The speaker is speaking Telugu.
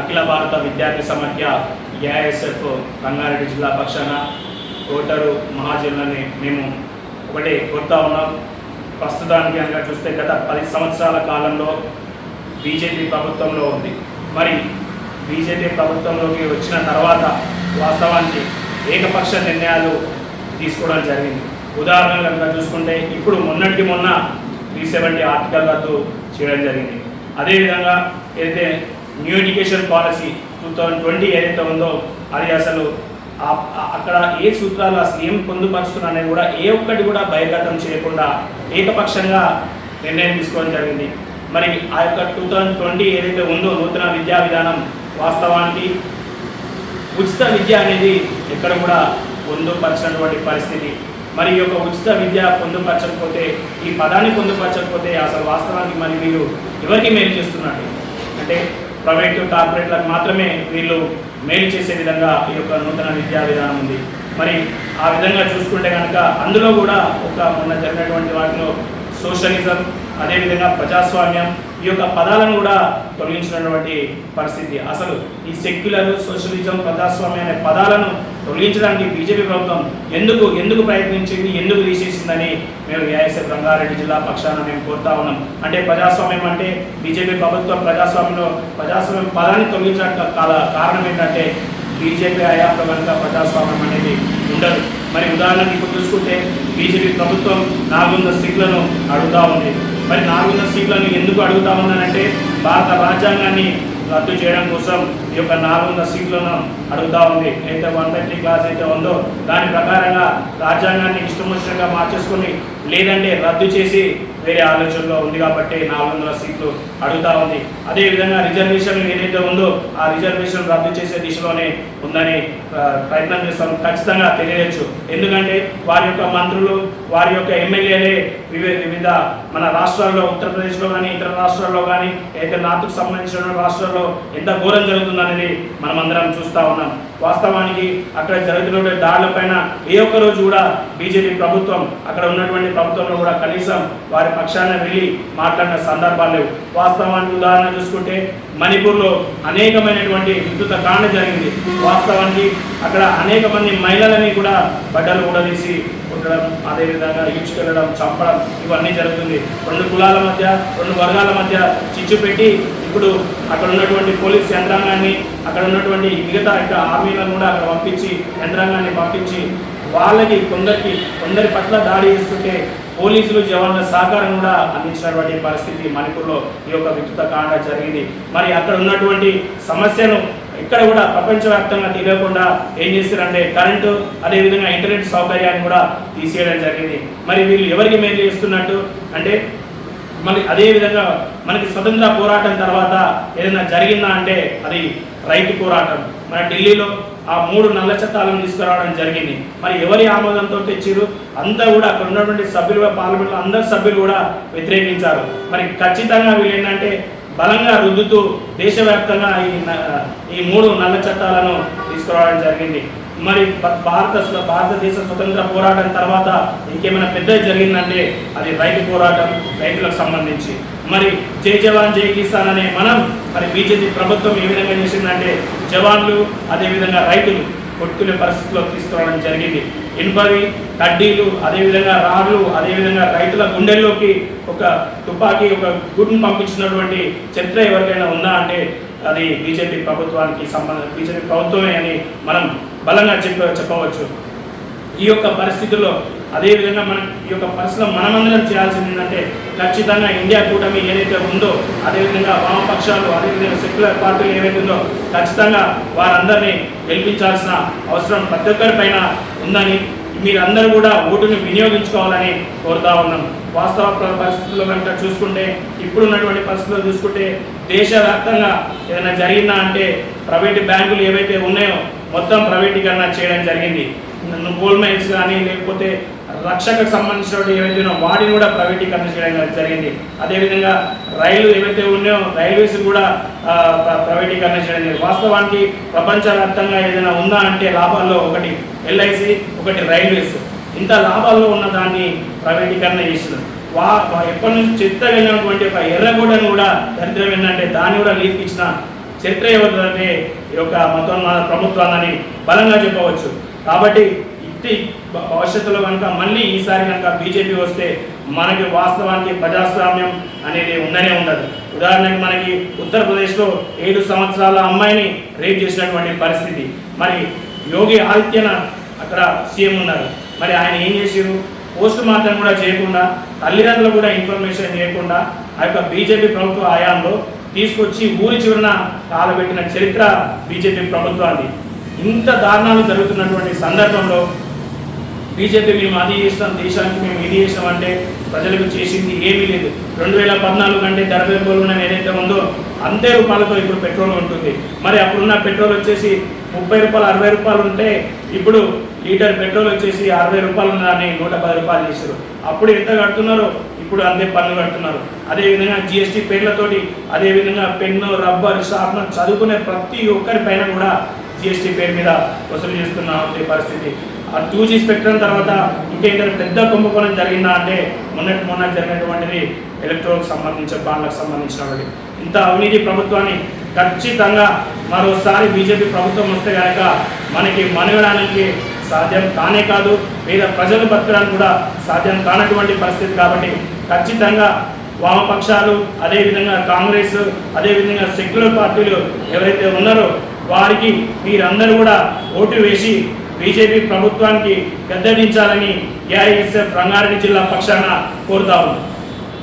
అఖిల భారత విద్యార్థి సమాఖ్య ఏఐఎస్ఎఫ్ రంగారెడ్డి జిల్లా పక్షాన ఓటరు మహాజనులని మేము ఒకటి కోరుతా ఉన్నాం. ప్రస్తుతానికి కనుక చూస్తే గత పది సంవత్సరాల కాలంలో బీజేపీ ప్రభుత్వంలో ఉంది. మరి బీజేపీ ప్రభుత్వంలోకి వచ్చిన తర్వాత వాస్తవానికి ఏకపక్ష నిర్ణయాలు తీసుకోవడం జరిగింది. ఉదాహరణ కనుక చూసుకుంటే ఇప్పుడు మొన్నటి మొన్న త్రీ సెవెంటీ ఆర్టికల్ రద్దు చేయడం జరిగింది. అదేవిధంగా ఏదైతే new education policy two thousand twenty ఏదైతే ఉందో అది అసలు అక్కడ ఏ సూత్రాలు అసలు ఏం పొందుపరుస్తున్నా అనేది కూడా ఏ ఒక్కటి కూడా బహిర్గతం చేయకుండా ఏకపక్షంగా నిర్ణయం తీసుకోవడం జరిగింది. మరి ఆ యొక్క టూ థౌజండ్ ట్వంటీ ఏదైతే ఉందో నూతన విద్యా విధానం వాస్తవానికి ఉచిత విద్య అనేది ఎక్కడ కూడా పొందుపరచినటువంటి పరిస్థితి. మరి ఈ యొక్క ఉచిత విద్య పొందుపరచకపోతే ఈ పదాన్ని పొందుపరచకపోతే అసలు వాస్తవానికి మరి మీరు ఎవరికి మేలు చేస్తున్నట్టు అంటే ప్రైవేటు కార్పొరేట్లకు మాత్రమే వీళ్ళు మేలు చేసే విధంగా ఈ యొక్క నూతన విద్యా విధానం ఉంది. మరి ఆ విధంగా చూసుకుంటే కనుక అందులో కూడా ఒక మొన్న జరిగినటువంటి వాటిలో సోషలిజం అదేవిధంగా ప్రజాస్వామ్యం ఈ యొక్క పదాలను కూడా తొలగించినటువంటి పరిస్థితి. అసలు ఈ సెక్యులర్ సోషలిజం ప్రజాస్వామ్యం అనే పదాలను తొలగించడానికి బీజేపీ ప్రభుత్వం ఎందుకు ఎందుకు ప్రయత్నించింది ఎందుకు తీసేసిందని మేము ఏఐఎస్ఎఫ్ రంగారెడ్డి జిల్లా పక్షాన మేము కోరుతా ఉన్నాం. అంటే ప్రజాస్వామ్యం అంటే బీజేపీ ప్రభుత్వం ప్రజాస్వామ్యంలో ప్రజాస్వామ్యం పదాన్ని తొలగించడానికి కాల- కారణం ఏంటంటే బీజేపీ హయాంలో కనుక ప్రజాస్వామ్యం అనేది ఉండదు. మరి ఉదాహరణకి ఇప్పుడు చూసుకుంటే బీజేపీ ప్రభుత్వం నాలుగు వందల సీట్లను అడుగుతా ఉంది. మరి నాలుగు సీట్లను ఎందుకు అడుగుతా ఉన్నానంటే భారత రాజ్యాంగాన్ని రద్దు చేయడం కోసం ఈ యొక్క నాలుగు సీట్లను అడుగుతా ఉంది. అయితే వన్ బై త్రీ క్లాస్ అయితే ఉందో దాని ప్రకారంగా రాజ్యాంగాన్ని ఇష్టం వచ్చినట్టుగా మార్చేసుకొని లేదంటే రద్దు చేసి వేరే ఆలోచనలో ఉంది కాబట్టి నాలుగు వందల సీట్లు అడుగుతా ఉంది. అదేవిధంగా రిజర్వేషన్ ఏదైతే ఉందో ఆ రిజర్వేషన్ రద్దు చేసే దిశలోనే ఉందని ప్రయత్నం చేస్తాం. ఖచ్చితంగా తెలియచ్చు ఎందుకంటే వారి యొక్క మంత్రులు వారి యొక్క ఎమ్మెల్యేలే వివిధ మన రాష్ట్రాల్లో ఉత్తరప్రదేశ్లో కానీ ఇతర రాష్ట్రాల్లో కానీ అయితే నార్త్కు సంబంధించిన రాష్ట్రాల్లో ఎంత ఘోరం జరుగుతుందనేది మనమందరం చూస్తా చూస్తూ ఉన్నాం. వాస్తవానికి అక్కడ జరుగుతున్న దాడులపైన ఏ ఒక్క రోజు కూడా బీజేపీ ప్రభుత్వం అక్కడ ఉన్నటువంటి ప్రభుత్వంలో కూడా కనీసం వారి పక్షాన వెళ్ళి మాట్లాడిన సందర్భాలు లేవు. వాస్తవానికి ఉదాహరణ చూసుకుంటే మణిపూర్లో అనేకమైనటువంటి విద్యుత కాండ జరిగింది. వాస్తవానికి అక్కడ అనేక మంది మహిళలని కూడా బట్టలు కూడా తీసి కొట్టడం అదేవిధంగా ఈడ్చుకెళ్ళడం చంపడం ఇవన్నీ జరుగుతుంది. రెండు కులాల మధ్య రెండు వర్గాల మధ్య చిచ్చు పెట్టి ఇప్పుడు అక్కడ ఉన్నటువంటి పోలీస్ యంత్రాంగాన్ని అక్కడ ఉన్నటువంటి మిగతా ఇక్కడ ఆర్మీలను కూడా అక్కడ పంపించి యంత్రాంగాన్ని పంపించి వాళ్ళకి కొందరికి కొందరి పట్ల దాడి చేస్తుంటే పోలీసులు జవాన్ల సహకారం కూడా అందించినటువంటి పరిస్థితి మణిపూర్లో ఈ యొక్క విద్యుత్ కాండ జరిగింది. మరి అక్కడ ఉన్నటువంటి సమస్యను ఇక్కడ కూడా ప్రపంచవ్యాప్తంగా తీరకుండా ఏం చేస్తారంటే కరెంటు అదేవిధంగా ఇంటర్నెట్ సౌకర్యాన్ని కూడా తీసేయడం జరిగింది. మరి వీళ్ళు ఎవరికి మేలు చేస్తున్నట్టు? అంటే మనకి అదేవిధంగా మనకి స్వతంత్ర పోరాటం తర్వాత ఏదైనా జరిగిందా అంటే అది రైతు పోరాటం. మన ఢిల్లీలో ఆ మూడు నల్ల చట్టాలను తీసుకురావడం జరిగింది. మరి ఎవరి ఆమోదంతో తెచ్చారు అంతా కూడా అక్కడ ఉన్నటువంటి సభ్యులు పార్లమెంట్లో అందరు సభ్యులు కూడా వ్యతిరేకించారు. మరి ఖచ్చితంగా వీళ్ళు ఏంటంటే బలంగా రుద్దుతూ దేశవ్యాప్తంగా ఈ ఈ మూడు నల్ల చట్టాలను తీసుకురావడం జరిగింది. మరి భ- భారత భారతదేశ స్వతంత్ర పోరాటం తర్వాత ఇంకేమైనా పెద్దది జరిగిందంటే అది రైతు పోరాటం రైతులకు సంబంధించి. మరి జై జవాన్ జై కిసాన్ అనే మనం మరి బీజేపీ ప్రభుత్వం ఏ విధంగా చేసిందంటే జవాన్లు అదేవిధంగా రైతులు కొట్టుకునే పరిస్థితిలో తీసుకురావడం జరిగింది. ఇనుపవి కడ్డీలు అదేవిధంగా రాళ్ళు అదేవిధంగా రైతుల గుండెల్లోకి ఒక తుపాకీ ఒక గుడ్ను పంపించినటువంటి చరిత్ర ఎవరికైనా ఉందా అంటే అది బీజేపీ ప్రభుత్వానికి సంబంధం బీజేపీ ప్రభుత్వమే అని మనం బలంగా చెప్ప చెప్పవచ్చు. ఈ యొక్క పరిస్థితుల్లో అదేవిధంగా మనం ఈ యొక్క పరిస్థితిలో మనమందరం చేయాల్సింది ఏంటంటే ఖచ్చితంగా ఇండియా కూటమి ఏదైతే ఉందో అదేవిధంగా వామపక్షాలు అదేవిధంగా సెక్యులర్ పార్టీలు ఏవైతే ఉందో ఖచ్చితంగా వారందరినీ గెలిపించాల్సిన అవసరం ప్రతి ఒక్కరిపైన ఉందని మీరందరూ కూడా ఓటుని వినియోగించుకోవాలని కోరుతా ఉన్నాం. వాస్తవ పరిస్థితుల్లో కనుక చూసుకుంటే ఇప్పుడున్నటువంటి పరిస్థితుల్లో చూసుకుంటే దేశవ్యాప్తంగా ఏదైనా జరిగిందా అంటే ప్రైవేట్ బ్యాంకులు ఏవైతే ఉన్నాయో మొత్తం ప్రైవేటీకరణ చేయడం జరిగింది. గోల్డ్ మైన్స్ కానీ లేకపోతే రక్షకు సంబంధించినటువంటి ఏవైతే ఉన్నాయో వాటిని కూడా ప్రైవేటీకరణ చేయడం జరిగింది. అదేవిధంగా రైలు ఏవైతే ఉన్నాయో రైల్వేస్ కూడా ప్రైవేటీకరణ చేయడం జరిగింది. వాస్తవానికి ప్రపంచవ్యాప్తంగా ఏదైనా ఉందా అంటే లాభాల్లో ఒకటి ఎల్ఐసి ఒకటి రైల్వేస్. ఇంత లాభాల్లో ఉన్న దాన్ని ప్రైవేటీకరణ చేస్తున్నారు వా ఎప్పటి నుంచి చిత్త వెళ్ళినటువంటి ఒక ఎర్రగూడను కూడా దరిద్రం ఏంటంటే దాన్ని కూడా లీక్ ఇచ్చిన చరిత్ర ఏమవుతుందంటే ఈ యొక్క మతోన్మాద ప్రభుత్వాన్ని బలంగా చెప్పవచ్చు. కాబట్టి భవిష్యత్తులో కనుక మళ్ళీ ఈసారి కనుక బీజేపీ వస్తే మనకి వాస్తవానికి ప్రజాస్వామ్యం అనేది ఉండనే ఉండదు. ఉదాహరణకి మనకి ఉత్తరప్రదేశ్లో ఏడు సంవత్సరాల అమ్మాయిని రేప్ చేసినటువంటి పరిస్థితి. మరి యోగి ఆదిత్యనాథ్ అక్కడ సీఎం ఉన్నారు. మరి ఆయన ఏం చేసారు పోస్ట్ మార్టం కూడా చేయకుండా తల్లిదండ్రులు కూడా ఇన్ఫర్మేషన్ చేయకుండా ఆ యొక్క బీజేపీ ప్రభుత్వ హయాంలో తీసుకొచ్చి ఊరి చివరన కాలబెట్టిన చరిత్ర బీజేపీ ప్రభుత్వాన్ని ఇంత దారుణాలు జరుగుతున్నటువంటి సందర్భంలో బీజేపీ మేము అది చేస్తాం దేశానికి మేము ఇది చేస్తాం అంటే ప్రజలకు చేసింది ఏమీ లేదు. రెండు వేల పద్నాలుగు కంటే ధర రూపాయలు ఏదైతే ఉందో అంతే రూపాయలతో ఇప్పుడు పెట్రోల్ ఉంటుంది. మరి అప్పుడున్న పెట్రోల్ వచ్చేసి ముప్పై రూపాయలు అరవై రూపాయలు ఉంటే ఇప్పుడు లీటర్ పెట్రోల్ వచ్చేసి అరవై రూపాయలు ఉన్నదాన్ని నూట పది రూపాయలు చేశారు. అప్పుడు ఎంత కడుతున్నారో ఇప్పుడు అంతే పన్ను కడుతున్నారు. అదేవిధంగా జిఎస్టీ పేర్లతోటి అదేవిధంగా పెన్ను రబ్బర్ షార్ప్నర్ చదువుకునే ప్రతి ఒక్కరి పైన కూడా జిఎస్టీ పేరు మీద వసూలు చేస్తున్న పరిస్థితి. ఆ టూ జీ స్పెక్ట్రమ్ తర్వాత ఇంకేదైనా పెద్ద కుంభకోణం జరిగిందా అంటే మొన్నటి మొన్న జరిగినటువంటిది ఎలక్ట్రోల్ సంబంధించిన బాండ్లకు సంబంధించినటువంటి. ఇంత అవినీతి ప్రభుత్వాన్ని ఖచ్చితంగా మరోసారి బీజేపీ ప్రభుత్వం వస్తే కనుక మనకి మనుగడానికి సాధ్యం కానే కాదు. పేద ప్రజలు బతకడానికి కూడా సాధ్యం కానటువంటి పరిస్థితి కాబట్టి ఖచ్చితంగా వామపక్షాలు అదేవిధంగా కాంగ్రెస్ అదేవిధంగా సెక్యులర్ పార్టీలు ఎవరైతే ఉన్నారో వారికి మీరందరూ కూడా ఓటు వేసి బీజేపీ ప్రభుత్వానికి గద్దెదించాలని ఏఐఎస్ఎఫ్ రంగారెడ్డి జిల్లా పక్షాన కోరుతా ఉన్నాం.